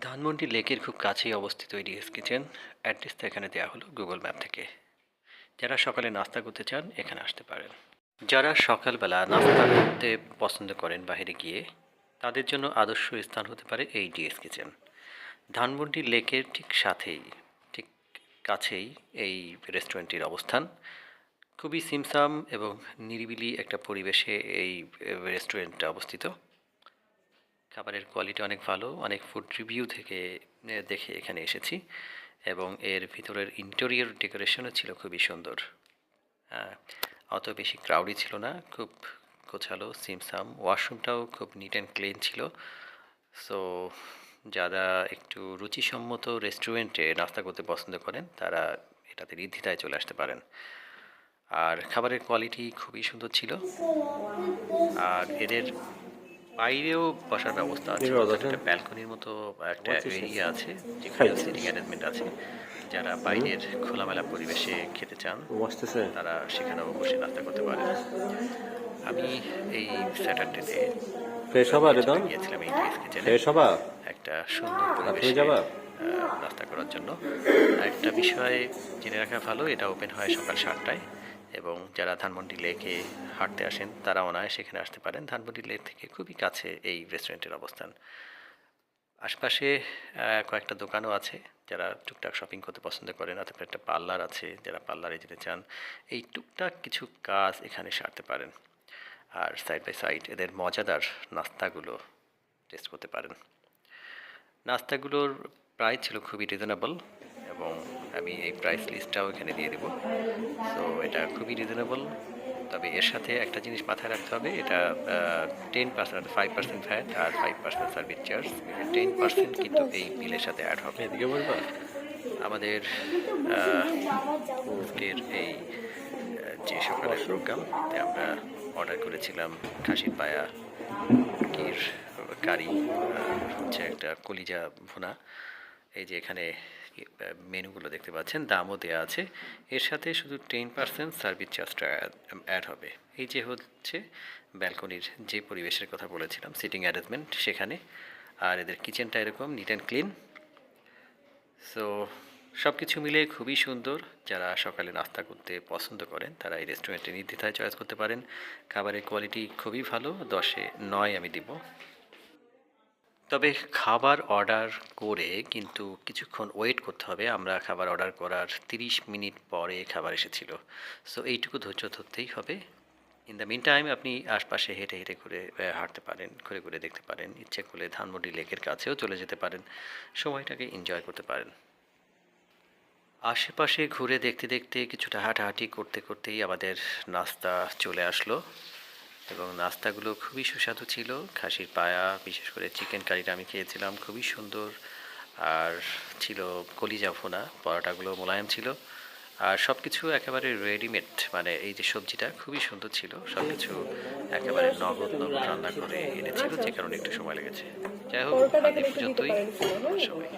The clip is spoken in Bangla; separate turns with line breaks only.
ধানমন্ডি লেকের খুব কাছেই অবস্থিত এই ডিএস কিচেন। অ্যাড্রেসটা এখানে দেওয়া হলো গুগল ম্যাপ থেকে। যারা সকালে নাস্তা করতে চান, এখানে আসতে পারেন। যারা সকালবেলা নাস্তা করতে পছন্দ করেন বাইরে গিয়ে, তাদের জন্য আদর্শ স্থান হতে পারে এই ডিএস কিচেন। ধানমন্ডি লেকের ঠিক সাথেই, ঠিক কাছেই এই রেস্টুরেন্টটির অবস্থান। খুবই সিমসাম এবং নিরিবিলি একটা পরিবেশে এই রেস্টুরেন্টটা অবস্থিত। খাবারের কোয়ালিটি অনেক ভালো, অনেক ফুড রিভিউ থেকে দেখে এখানে এসেছি এবং এর ভিতরের ইন্টেরিয়র ডেকোরেশনও ছিল খুবই সুন্দর। অত বেশি ক্রাউডি ছিল না, খুব গোছালো, সিমসাম। ওয়াশরুমটাও খুব নিট অ্যান্ড ক্লিন ছিল। সো যারা একটু রুচিসম্মত রেস্টুরেন্টে নাস্তা করতে পছন্দ করেন, তারা এটাতে নির্দ্বিধায় চলে আসতে পারেন। আর খাবারের কোয়ালিটি খুবই সুন্দর ছিল। আর এদের বাইরেও বসার ব্যবস্থা আছে। একটা ব্যালকনির মতো একটা এরিয়া আছে যেখানে সিটিং অ্যারেঞ্জমেন্ট আছে। যারা বাইরের খোলামেলা পরিবেশে খেতে চান তারা সেখানেও বসে নাস্তা করতে পারে। আমি এই স্যাটারডেতে
ফ্রেশ হবা রেদন
গিয়েছিলাম এই ডিএস কিচেনে
ফ্রেশ হবা?
একটা সুন্দর পরিবেশে
যাবা?
নাস্তা করার জন্য। একটা বিষয় জেনে রাখা ভালো এটা ওপেন হয় সকাল সাতটায়। এবং যারা ধানমন্ডি লেকে হাঁটতে আসেন, তারা অনায় সেখানে আসতে পারেন। ধানমন্ডি লেক থেকে খুবই কাছে এই রেস্টুরেন্টের অবস্থান। আশপাশে কয়েকটা দোকানও আছে যারা টুকটাক শপিং করতে পছন্দ করেন, অথবা একটা পার্লার আছে যারা পার্লারে যেতে চান। এই টুকটাক কিছু কাজ এখানে সারতে পারেন। আর সাইড বাই সাইড এদের মজাদার নাস্তাগুলো টেস্ট করতে পারেন। নাস্তাগুলোর প্রাইস ছিল খুবই রিজনেবল এবং আমি এই প্রাইস লিস্টটাও এখানে দিয়ে দেবো। সো এটা খুবই রিজনেবল তবে এর সাথে একটা জিনিস মাথায় রাখতে হবে এটা ten percent five percent VAT আর five percent service charge ten percent কিন্তু এই বিলের সাথে অ্যাড হবে।
এদিকে বলব?
আমাদের আজকের এই যে সকালের প্রোগ্রাম আমরা অর্ডার করেছিলাম খাসির পায়া মুরগির কারি হচ্ছে একটা কলিজা ভুনা। এই যে এখানে মেনুগুলো দেখতে পাচ্ছেন, দামও দেওয়া আছে। এর সাথে শুধু টেন পার্সেন্ট সার্ভিস চার্জটা অ্যাড হবে। এই যে হচ্ছে ব্যালকনির যে পরিবেশের কথা বলেছিলাম সিটিং অ্যারেঞ্জমেন্ট সেখানে। আর এদের কিচেনটা এরকম নিট অ্যান্ড ক্লিন সো সব কিছু মিলে খুবই সুন্দর। যারা সকালে নাস্তা করতে পছন্দ করেন, তারা এই রেস্টুরেন্টে নির্দ্বিধায় চয়েস করতে পারেন। খাবারের কোয়ালিটি খুবই ভালো। দশে নয় আমি দিব। তবে খাবার অর্ডার করে কিন্তু কিছুক্ষণ ওয়েট করতে হবে। আমরা খাবার অর্ডার করার তিরিশ মিনিট পরে খাবার এসেছিল। সো এইটুকু ধৈর্য ধরতেই হবে। ইন দ্য মিন টাইম আপনি আশপাশে হেঁটে হেঁটে ঘুরে হাঁটতে পারেন, ঘুরে ঘুরে দেখতে পারেন। ইচ্ছে করলে ধানমন্ডি লেকের কাছেও চলে যেতে পারেন। সময়টাকে এনজয় করতে পারেন। আশেপাশে ঘুরে দেখতে দেখতে কিছুটা হাঁটাহাঁটি করতে করতেই আমাদের নাস্তা চলে আসলো। এবং নাস্তাগুলো খুবই সুস্বাদু ছিল। খাসির পায়া বিশেষ করে চিকেন কারিটা আমি খেয়েছিলাম খুবই সুন্দর। আর ছিল কলিজা ভোনা পরোটাগুলো মোলায়েম ছিল। আর সব কিছু একেবারে রেডিমেড মানে এই যে সবজিটা খুবই সুন্দর ছিল। সব কিছু একেবারে নগদ নগদ রান্না করে এনেছিল যে কারণে একটু সময় লেগেছে। যাই হোক পর্যন্তই। সবাই